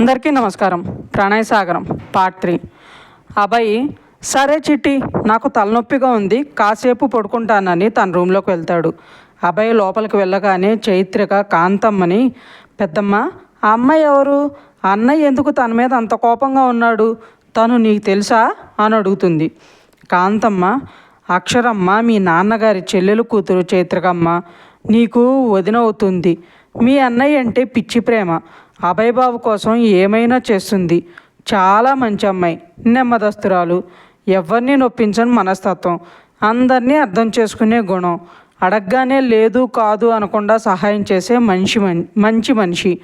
అందరికీ నమస్కారం. ప్రణయ్ సాగరం పార్ట్ త్రీ. అబ్బాయి సరే చిట్టి నాకు తలనొప్పిగా ఉంది కాసేపు పడుకుంటానని తన రూమ్లోకి వెళ్తాడు. అబ్బాయి లోపలికి వెళ్ళగానే చైత్రిక కాంతమ్మని పెద్దమ్మ ఆ అమ్మాయి ఎవరు? అన్నయ్య ఎందుకు తన మీద అంత కోపంగా ఉన్నాడు? తను నీకు తెలుసా? అని అడుగుతుంది. కాంతమ్మ అక్షరమ్మ మీ నాన్నగారి చెల్లెలు కూతురు చైత్రికమ్మ నీకు వదినవుతుంది మీ అన్నయ్య అంటే పిచ్చి ప్రేమ. అభయ్ బాబు కోసం ఏమైనా చేస్తుంది. చాలా మంచి అమ్మాయి నెమ్మదస్తురాలు. ఎవరిని నొప్పించని మనస్తత్వం అందరినీ అర్థం చేసుకునే గుణం. అడగగానే లేదు కాదు అనకుండా సహాయం చేసే మనిషి మంచి మనిషి.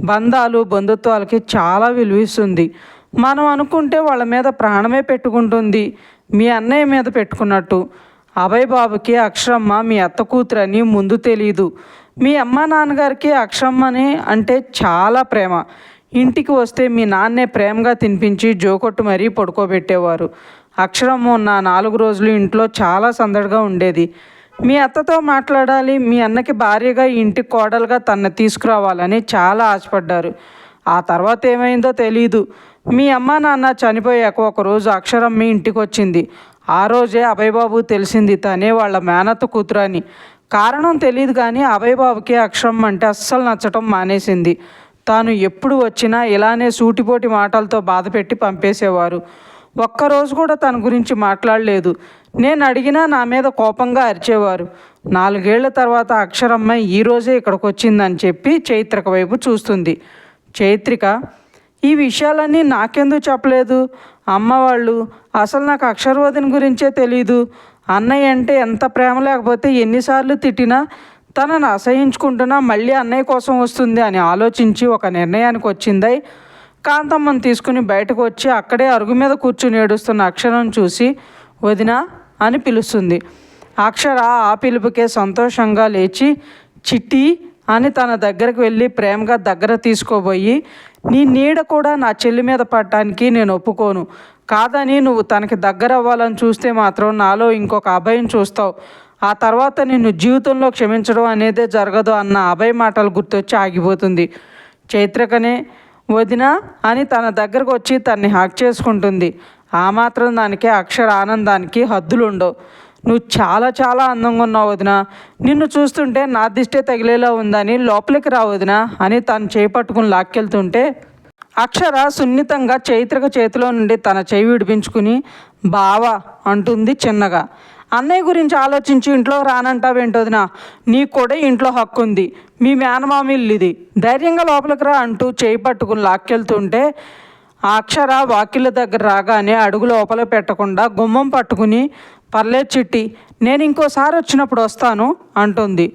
బంధాలు బంధుత్వాలకి చాలా విలువిస్తుంది మనం అనుకుంటే వాళ్ళ మీద ప్రాణమే పెట్టుకుంటుంది. మీ అన్నయ్య మీద పెట్టుకున్నట్టు. అభయ్ బాబుకి అక్షరమ్మ మీ అత్త కూతురని ముందు తెలీదు. మీ అమ్మ నాన్నగారికి అక్షరమ్మని అంటే చాలా ప్రేమ. ఇంటికి వస్తే మీ నాన్నే ప్రేమగా తినిపించి జోకొట్టు మరీ పడుకోబెట్టేవారు. అక్షరమ్మ ఉన్న నాలుగు రోజులు ఇంట్లో చాలా సందడిగా ఉండేది. మీ అత్తతో మాట్లాడాలి మీ అన్నకి భార్యగా ఇంటి ఇంటికి కోడలుగా తన తీసుకురావాలని చాలా ఆశపడ్డారు. ఆ తర్వాత ఏమైందో తెలీదు. మీ అమ్మ నాన్న చనిపోయాక ఒకరోజు అక్షరం మీ ఇంటికి వచ్చింది ఆ రోజే అభయబాబు తెలిసింది తనే వాళ్ళ మేనత్త కూతురు అని కారణం తెలియదు కానీ అభయబాబుకి అక్షరం అంటే అస్సలు నచ్చటం మానేసింది. తాను ఎప్పుడు వచ్చినా ఇలానే సూటిపోటి మాటలతో బాధపెట్టి పంపేసేవారు. ఒక్కరోజు కూడా తన గురించి మాట్లాడలేదు. నేను అడిగినా నా మీద కోపంగా అరిచేవారు. నాలుగేళ్ళ తర్వాత అక్షరమ్మ ఈరోజే ఇక్కడికి వచ్చిందని చెప్పి చైత్రిక వైపు చూస్తుంది. చైత్రిక ఈ విషయాలన్నీ నాకెందుకు చెప్పలేదు? అమ్మ వాళ్ళు అసలు నాకు అక్షరవదిని గురించే తెలీదు. అన్నయ్య అంటే ఎంత ప్రేమ లేకపోతే ఎన్నిసార్లు తిట్టినా తనను అసహించుకుంటున్నా మళ్ళీ అన్నయ్య కోసం వస్తుంది అని ఆలోచించి ఒక నిర్ణయానికి వచ్చిందై కాంతమ్మని తీసుకుని బయటకు వచ్చి అక్కడే అరుగు మీద కూర్చుని ఏడుస్తున్న అక్షరం చూసి వదిన అని పిలుస్తుంది. అక్షర ఆ పిలుపుకే సంతోషంగా లేచి చిట్టి అని తన దగ్గరకు వెళ్ళి ప్రేమగా దగ్గర తీసుకోబోయి నీ నీడ కూడా నా చెల్లి మీద పడటానికి నేను ఒప్పుకోను. కాదని నువ్వు తనకి దగ్గర అవ్వాలని చూస్తే మాత్రం నాలో ఇంకొక అభయం చూస్తావు. ఆ తర్వాత నిన్ను జీవితంలో క్షమించడం అనేదే జరగదు అన్న అభయ మాటలు గుర్తొచ్చి ఆగిపోతుంది. చైత్రకనే వదిన అని తన దగ్గరకు వచ్చి తన్ని హాక్ చేసుకుంటుంది. ఆ మాత్రం దానికి అక్షర ఆనందానికి హద్దులు ఉండవు నువ్వు చాలా చాలా అందంగా ఉన్నావు వదిన. నిన్ను చూస్తుంటే నా దిష్టే తగిలేలా ఉందని లోపలికి రా వదిన అని తను చేపట్టుకుని లాక్కెళ్తుంటే అక్షర సున్నితంగా చైత్రక చేతిలో నుండి తన చేయి విడిపించుకుని బావా అంటుంది చిన్నగా. అన్నయ్య గురించి ఆలోచించి ఇంట్లో రానంటావేంటోదినా నీకు కూడా ఇంట్లో హక్కు ఉంది మీ మేనమామ ఇల్లు ఇది ధైర్యంగా లోపలికి రా అంటూ చేయి పట్టుకుని లాక్కెళ్తుంటే ఆ అక్షర వాకిళ్ళ దగ్గర రాగానే అడుగు లోపల పెట్టకుండా గుమ్మం పట్టుకుని పర్లేదు చిట్టి నేను ఇంకోసారి వచ్చినప్పుడు వస్తాను అంటుంది.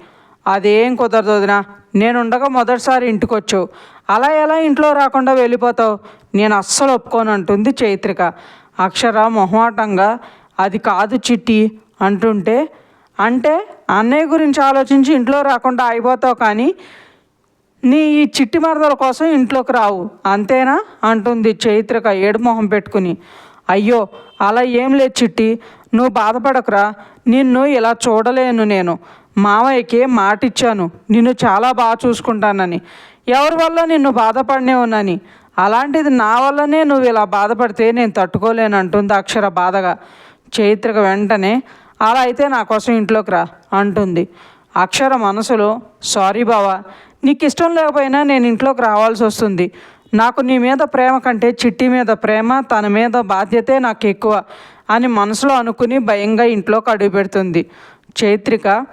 అదేం కుదరదు వదినా నేనుండగా మొదటిసారి ఇంటికి వచ్చావు అలా ఎలా ఇంట్లో రాకుండా వెళ్ళిపోతావు? నేను అస్సలు ఒప్పుకోను అంటుంది చైత్రిక. అక్షర మొహమాటంగా అది కాదు చిట్టి అంటుంటే అంటే అన్నయ్య గురించి ఆలోచించి ఇంట్లో రాకుండా అయిపోతావు కానీ నీ ఈ చిట్టి మరదల కోసం ఇంట్లోకి రావు అంతేనా? అంటుంది చైత్రిక ఏడు మొహం పెట్టుకుని. అయ్యో అలా ఏం లేదు చిట్టి. నువ్వు బాధపడకురా. నిన్ను ఇలా చూడలేను నేను. మామయ్యకి మాట ఇచ్చాను నిన్ను చాలా బాగా చూసుకుంటానని. ఎవరి వల్ల నిన్ను బాధపడినేవునని? అలాంటిది నా వల్లనే నువ్వు ఇలా బాధపడితే నేను తట్టుకోలేను అంటుంది అక్షర బాధగా. చైత్రిక వెంటనే అలా అయితే నా కోసం ఇంట్లోకి రా అంటుంది. అక్షర మనసులో సారీ బావా నీకు ఇష్టం లేకపోయినా నేను ఇంట్లోకి రావాల్సి వస్తుంది నాకు నీ మీద ప్రేమ కంటే చిట్టి మీద ప్రేమ తన మీద బాధ్యతే నాకు ఎక్కువ అని మనసులో అనుకుని భయంగా ఇంట్లోకి అడుగు పెడుతుంది. చైత్రిక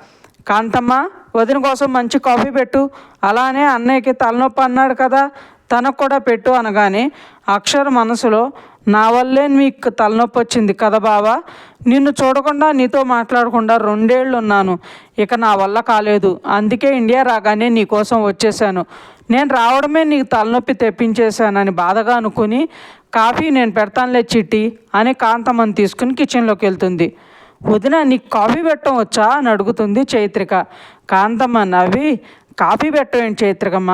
కాంతమ్మ వదిన కోసం మంచి కాఫీ పెట్టు. అలానే అన్నయ్యకి తలనొప్పి అన్నాడు కదా తనకు కూడా పెట్టు అనగానే అక్షర మనసులో నా వల్లే మీకు తలనొప్పి వచ్చింది కదా బావా? నిన్ను చూడకుండా నీతో మాట్లాడకుండా రెండేళ్ళు ఉన్నాను ఇక నా వల్ల కాలేదు. అందుకే ఇండియా రాగానే నీకోసం వచ్చేసాను నేను రావడమే నీకు తలనొప్పి తెప్పించేశానని బాధగా అనుకుని కాఫీ నేను పెడతానులే చిట్టి అని కాంతమ్మని తీసుకుని కిచెన్లోకి వెళ్తుంది. వదిన నీకు కాఫీ పెట్టడం వచ్చా? అని అడుగుతుంది చైత్రిక. కాంతమ్మ నవ్వి కాఫీ పెట్టవేంటి చైత్రికమ్మ?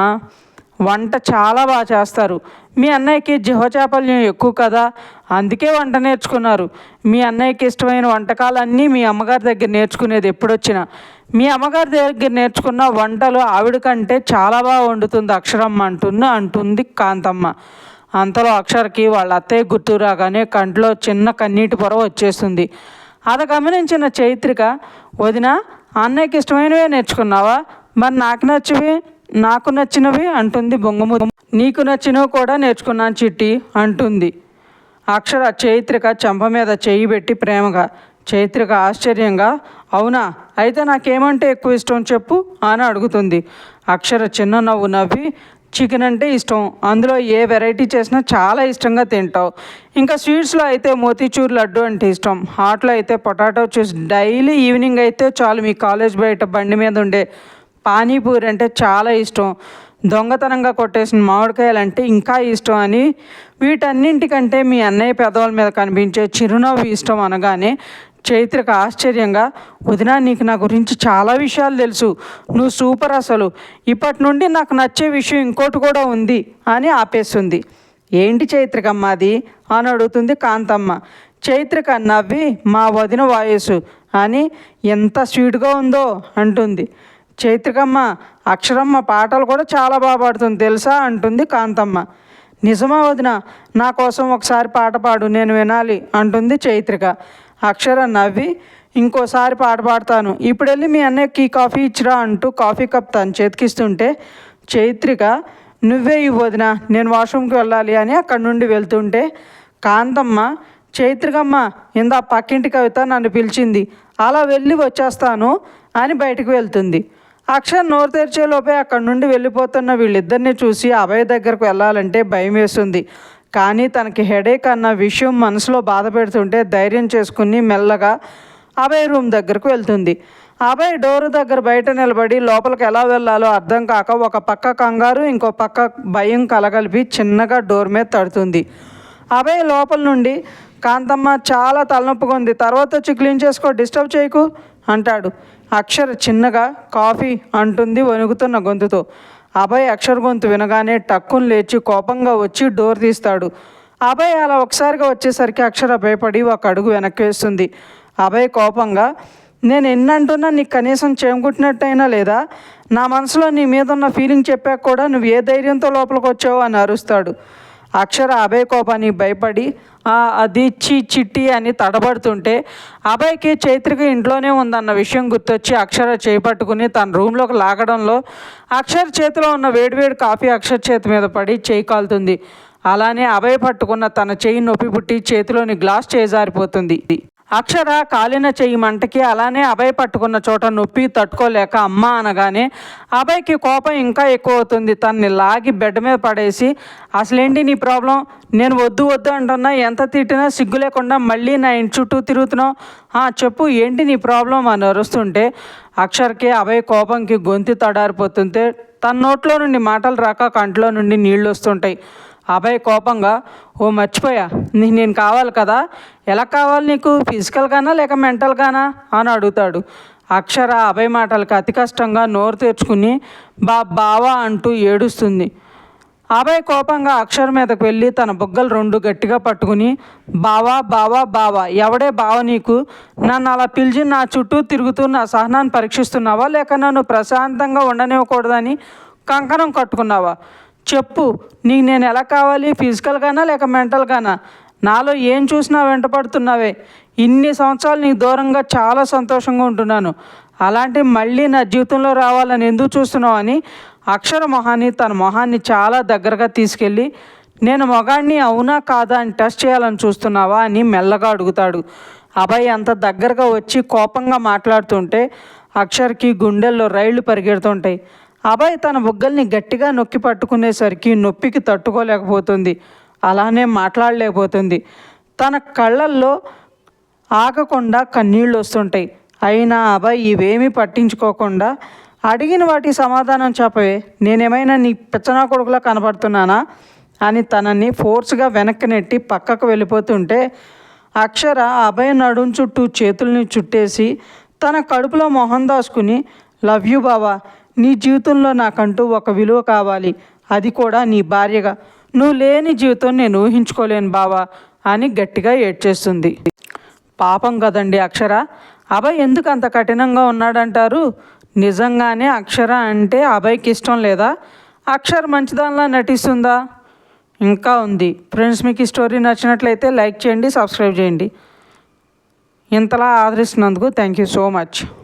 వంట చాలా బాగా చేస్తారు. మీ అన్నయ్యకి జీవచాపల్యం ఎక్కువ కదా అందుకే వంట నేర్చుకున్నారు. మీ అన్నయ్యకి ఇష్టమైన వంటకాలన్నీ మీ అమ్మగారి దగ్గర నేర్చుకునేది ఎప్పుడొచ్చినా. మీ అమ్మగారి దగ్గర నేర్చుకున్న వంటలు ఆవిడ కంటే చాలా బాగా వండుతుంది అక్షరమ్మ అంటున్న అంటుంది కాంతమ్మ. అంతలో అక్షరకి వాళ్ళ అత్తయ్య గుర్తు రాగానే కంట్లో చిన్న కన్నీటి పొర వచ్చేస్తుంది. అది గమనించిన చైత్రిక వదిన అన్నయ్యకి ఇష్టమైనవే నేర్చుకున్నావా? మరి నాకు నచ్చివి నాకు నచ్చినవి అంటుంది బొంగము నీకు నచ్చినవి కూడా నేర్చుకున్నాను చిట్టి అంటుంది. అక్షర చైత్రిక చెంప మీద చెయ్యి పెట్టి ప్రేమగా చైత్రిక ఆశ్చర్యంగా అవునా? అయితే నాకేమంటే ఎక్కువ ఇష్టం చెప్పు అని అడుగుతుంది. అక్షర చిన్న నవ్వు నవ్వి చికెన్ అంటే ఇష్టం. అందులో ఏ వెరైటీ చేసినా చాలా ఇష్టంగా తింటావు. ఇంకా స్వీట్స్లో అయితే మోతీచూర్ లడ్డు అంటే ఇష్టం. హాట్లో అయితే పొటాటో చిప్స్ డైలీ ఈవినింగ్ అయితే చాలు మీ కాలేజ్ బయట బండి మీద ఉండే పానీపూరి అంటే చాలా ఇష్టం. దొంగతనంగా కొట్టేసిన మామిడికాయలు అంటే ఇంకా ఇష్టం అని వీటన్నింటికంటే మీ అన్నయ్య పెదవుల మీద కనిపించే చిరునవ్వు ఇష్టం అనగానే చైత్రిక ఆశ్చర్యంగా వదినా నీకు నా గురించి చాలా విషయాలు తెలుసు. నువ్వు సూపర్ అసలు. ఇప్పటి నుండి నాకు నచ్చే విషయం ఇంకోటి కూడా ఉంది అని ఆపేస్తుంది. ఏంటి చైత్రికమ్మ అది? అని అడుగుతుంది కాంతమ్మ. చైత్రిక నవ్వి మా వదిన వాయసు అని ఎంత స్వీట్గా ఉందో అంటుంది. చైత్రికమ్మ అక్షరమ్మ పాటలు కూడా చాలా బాగా పాడుతుంది. తెలుసా? అంటుంది కాంతమ్మ. నిజమా వదిన నా కోసం ఒకసారి పాట పాడు నేను వినాలి అంటుంది చైత్రిక. అక్షర నవ్వి ఇంకోసారి పాట పాడతాను. ఇప్పుడు వెళ్ళి మీ అన్నయ్యకి కాఫీ ఇచ్చిరా అంటూ కాఫీ కప్ తను చేతికిస్తుంటే చైత్రిక నువ్వే ఇవ్వదిన నేను వాష్రూమ్కి వెళ్ళాలి అని అక్కడి నుండి వెళ్తుంటే కాంతమ్మ చైత్రికమ్మ ఇందా పక్కింటి కవిత నన్ను పిలిచింది. అలా వెళ్ళి వచ్చేస్తాను అని బయటకు వెళ్తుంది. అక్షయ్ నోరు తెరిచేలోపే అక్కడి నుండి వెళ్ళిపోతున్న వీళ్ళిద్దరిని చూసి అభయ దగ్గరకు వెళ్ళాలంటే భయం వేస్తుంది. కానీ తనకి హెడేక్ అన్న విషయం మనసులో బాధ పెడుతుంటే ధైర్యం చేసుకుని మెల్లగా అభయ్ రూమ్ దగ్గరకు వెళ్తుంది. అభయ్ డోరు దగ్గర బయట నిలబడి లోపలికి ఎలా వెళ్ళాలో అర్థం కాక ఒక పక్క కంగారు ఇంకో పక్క భయం కలగలిపి చిన్నగా డోర్ మీద తడుతుంది. అభయ్ లోపల నుండి కాంతమ్మ చాలా తలనొప్పిగా ఉంది తర్వాత వచ్చి క్లీన్ చేసుకో డిస్టర్బ్ చేయకు అంటాడు. అక్షర్ చిన్నగా కాఫీ అంటుంది వణుకుతున్న గొంతుతో. అభయ్ అక్షర్ గొంతు వినగానే టక్కుని లేచి కోపంగా వచ్చి డోర్ తీస్తాడు. అభయ్ అలా ఒకసారిగా వచ్చేసరికి అక్షర భయపడి ఒక అడుగు వెనక్కి వేస్తుంది అభయ్ కోపంగా నేను ఎన్నంటున్నా నీకు కనీసం చేమకుట్టినట్టయినా లేదా? నా మనసులో నీ మీద ఉన్న ఫీలింగ్ చెప్పాక కూడా నువ్వు ఏ ధైర్యంతో లోపలికి వచ్చావు అని అరుస్తాడు. అక్షర అభయ్ కోపానికి భయపడి అది చి చిట్టి అని తడబడుతుంటే అభయ్కి చైత్రిక ఇంట్లోనే ఉందన్న విషయం గుర్తొచ్చి అక్షర చేపట్టుకుని తన రూమ్లోకి లాగడంలో అక్షర చేతిలో ఉన్న వేడివేడి కాఫీ అక్షర చేతి మీద పడి చేయి కాలుతుంది. అలానే అభయ్ పట్టుకున్న తన చేయి నొప్పి పుట్టి చేతిలోని గ్లాస్ చేజారిపోతుంది. అక్షర కాలిన చెయ్యి మంటకి అలానే అభయ్ పట్టుకున్న చోట నొప్పి తట్టుకోలేక అమ్మ అనగానే అభయ్కి కోపం ఇంకా ఎక్కువ అవుతుంది తన్ని లాగి బెడ్ మీద పడేసి అసలేంటి నీ ప్రాబ్లం? నేను వద్దు వద్దు అంటున్నా. ఎంత తిట్టినా సిగ్గు లేకుండా మళ్ళీ నా ఇంటి చుట్టూ తిరుగుతున్నావు? "ఆ, చెప్పు ఏంటి నీ ప్రాబ్లం? అని అరుస్తుంటే అక్షర్కి అభయ్ కోపంకి గొంతు తడారిపోతుంటే తన నోట్లో నుండి మాటలు రాక కంట్లో నుండి నీళ్ళు వస్తుంటాయి. అభయ్ కోపంగా ఓ మర్చిపోయా నీ నేను కావాలి కదా? ఎలా కావాలి నీకు? ఫిజికల్గానా లేక మెంటల్గానా అని అడుగుతాడు. అక్షర అభయ్ మాటలకు అతి కష్టంగా నోరు తెరుచుకుని బా బావా అంటూ ఏడుస్తుంది. అభయ్ కోపంగా అక్షర మీదకు వెళ్ళి తన బుగ్గలు రెండు గట్టిగా పట్టుకుని బావా బావా బావా ఎవడే బావ నీకు? నన్ను అలా పిలిచి నా చుట్టూ తిరుగుతూ నా సహనాన్ని పరీక్షిస్తున్నావా? లేక నన్ను ప్రశాంతంగా ఉండనివ్వకూడదని కంకణం కట్టుకున్నావా? చెప్పు నీకు నేను ఎలా కావాలి? ఫిజికల్గానా లేక మెంటల్గానా నాలో ఏం చూసినా వెంటపడుతున్నావే ఇన్ని సంవత్సరాలు నీకు దూరంగా చాలా సంతోషంగా ఉంటున్నాను. అలాంటి మళ్ళీ నా జీవితంలో రావాలని ఎందుకు చూస్తున్నావు అని అక్షర మొహాన్ని తన మొహాన్ని చాలా దగ్గరగా తీసుకెళ్ళి నేను మొగాడిని అవునా కాదా అని టెస్ట్ చేయాలని చూస్తున్నావా అని మెల్లగా అడుగుతాడు. అబ్బాయి అంత దగ్గరగా వచ్చి కోపంగా మాట్లాడుతుంటే అక్షర్కి గుండెల్లో రైళ్ళు పరిగెడుతుంటాయి. అభయ్ తన బుగ్గల్ని గట్టిగా నొక్కి పట్టుకునేసరికి నొప్పికి తట్టుకోలేకపోతుంది. అలానే మాట్లాడలేకపోతుంది. తన కళ్ళల్లో ఆగకుండా కన్నీళ్ళు వస్తుంటాయి. అయినా అబ్బాయి ఇవేమీ పట్టించుకోకుండా అడిగిన వాటి సమాధానం చెప్పవే నేనేమైనా నీ పిచ్చనా కొడుకులా కనబడుతున్నానా అని తనని ఫోర్స్గా వెనక్కి నెట్టి పక్కకు వెళ్ళిపోతుంటే అక్షర అభయ నడుం చుట్టూ చేతుల్ని చుట్టేసి తన కడుపులో మొహం దాసుకుని లవ్ యూ బావా నీ జీవితంలో నాకంటూ ఒక విలువ కావాలి. అది కూడా నీ భార్యగా. నువ్వు లేని జీవితం నేను ఊహించుకోలేను బావా అని గట్టిగా ఏడ్చేస్తుంది. పాపం కదండి అక్షర? అభయ్ ఎందుకు అంత కఠినంగా ఉన్నాడంటారు? నిజంగానే అక్షర అంటే అభయ్కి ఇష్టం లేదా? అక్షర్ మంచిదానిలా నటిస్తుందా? ఇంకా ఉంది. ఫ్రెండ్స్ మీకు ఈ స్టోరీ నచ్చినట్లయితే లైక్ చేయండి సబ్స్క్రైబ్ చేయండి. ఇంతలా ఆదరిస్తున్నందుకు థ్యాంక్ యూ సో మచ్.